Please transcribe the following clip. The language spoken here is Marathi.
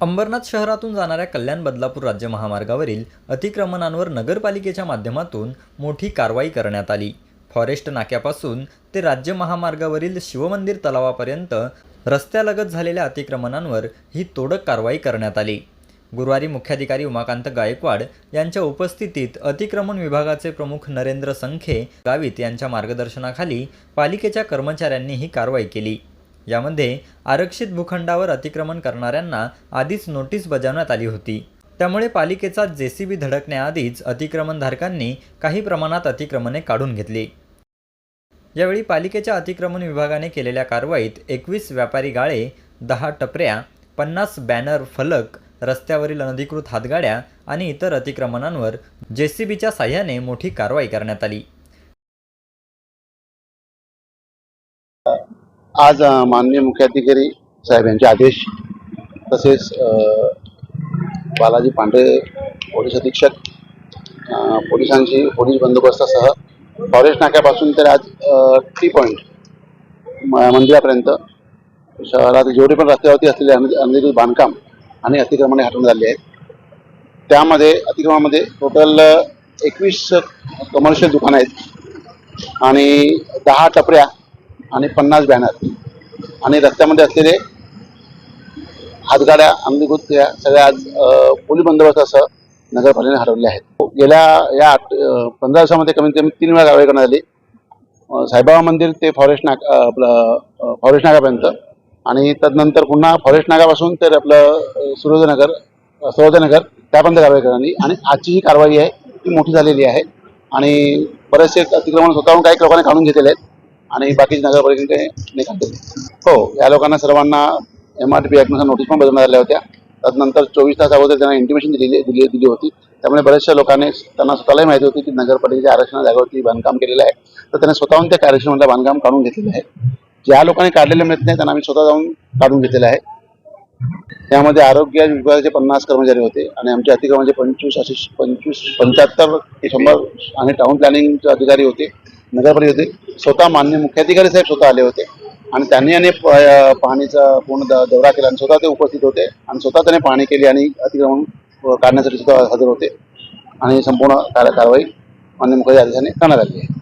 अंबरनाथ शहरातून जाणाऱ्या कल्याण बदलापूर राज्य महामार्गावरील अतिक्रमणांवर नगरपालिकेच्या माध्यमातून मोठी कारवाई करण्यात आली. फॉरेस्ट नाक्यापासून ते राज्य महामार्गावरील शिवमंदिर तलावापर्यंत रस्त्यालगत झालेल्या अतिक्रमणांवर ही तोडक कारवाई करण्यात आली. गुरुवारी मुख्याधिकारी उमाकांत गायकवाड यांच्या उपस्थितीत अतिक्रमण विभागाचे प्रमुख नरेंद्र संखे गावित यांच्या मार्गदर्शनाखाली पालिकेच्या कर्मचाऱ्यांनी ही कारवाई केली. यामध्ये आरक्षित भूखंडावर अतिक्रमण करणाऱ्यांना आधीच नोटीस बजावण्यात आली होती. त्यामुळे पालिकेचा जेसीबी धडकण्याआधीच अतिक्रमणधारकांनी काही प्रमाणात अतिक्रमणे काढून घेतली. यावेळी पालिकेच्या अतिक्रमण विभागाने केलेल्या कारवाईत एकवीस व्यापारी गाळे दहा टपऱ्या पन्नास बॅनर फलक रस्त्यावरील अनधिकृत हातगाड्या आणि इतर अतिक्रमणांवर जेसीबीच्या साह्याने मोठी कारवाई करण्यात आली. आज माननीय मुख्याधिकारी साहेब यांचे आदेश तसेच बालाजी पांढरे पोलीस अधीक्षक पोलिसांची पोलीस बंदोबस्तासह फॉरेस्ट नाक्यापासून तर आज टी पॉईंट म- मंदिरापर्यंत शहरात जेवढे पण रस्त्यावरती असलेले अनधिकृत बांधकाम आणि अतिक्रमणे हटवण्यात आली आहेत. त्यामध्ये अतिक्रमणामध्ये टोटल एकवीस कमर्शियल दुकानं आहेत आणि दहा टपऱ्या आणि पन्नास बॅनर आणि रस्त्यामध्ये असलेले हातगाड्या अनधिकृत या सगळ्या आज अ, पोलीस बंदोबस्तासह नगरपालिकेने हटवले आहेत. गेल्या या आठ पंधरा दिवसामध्ये कमीत कमी तीन वेळा कारवाई करण्यात आली. साईबाबा मंदिर ते फॉरेस्ट नाका आपलं फॉरेस्ट नागापर्यंत. आणि तदनंतर पुन्हा फॉरेस्ट नागापासून तर आपलं अ, सूर्योदयनगर सूर्योदयनगर त्यापर्यंत कारवाई करण्यात आली. आणि आजची ही कारवाई आहे ती मोठी झालेली आहे. आणि बरेचसे अतिक्रमण स्वतःहून काही लोकांनी काढून घेतलेले आहेत. आणि बाकीचे नगरपालिकेने निकाल दिले हो या लोकांना सर्वांना एम आर पी ॲक्टनुसार नोटीस पण बजावण्यात आल्या होत्या. त्यानंतर चोवीस तास अगोदर त्यांना इंटिमेशन दिली दिली दिली होती. त्यामुळे बऱ्याचशा लोकांनी त्यांना स्वतःलाही माहिती होती की नगरपालिकेच्या आरक्षण जागेवरती बांधकाम केलेलं आहे. तर त्यांनी स्वतःहून त्या कार्यक्षमतलं बांधकाम काढून घेतलेलं आहे. ज्या लोकांनी काढलेले मिळत नाही त्यांना आम्ही स्वतः जाऊन काढून घेतलेलं आहे. त्यामध्ये आरोग्य विभागाचे पन्नास कर्मचारी होते आणि आमचे अतिक्रमणाचे पंचवीस असे पंचवीस पंच्याहत्तर ते शंभर आणि टाउन प्लॅनिंगचे अधिकारी होते. नगरपालिका होते. स्वतः मान्य मुख्याधिकारी साहेब स्वतः आले होते. आणि त्यांनी आणि पाहणीचा पूर्ण दौरा केला आणि स्वतः ते उपस्थित होते. आणि स्वतः त्याने पाहणी केली आणि अतिक्रमण काढण्यासाठी सुद्धा हजर होते. आणि संपूर्ण कार्यकारवाई कारवाई मान्य मुख्याधिकारी आदेशाने करण्यात आली आहे.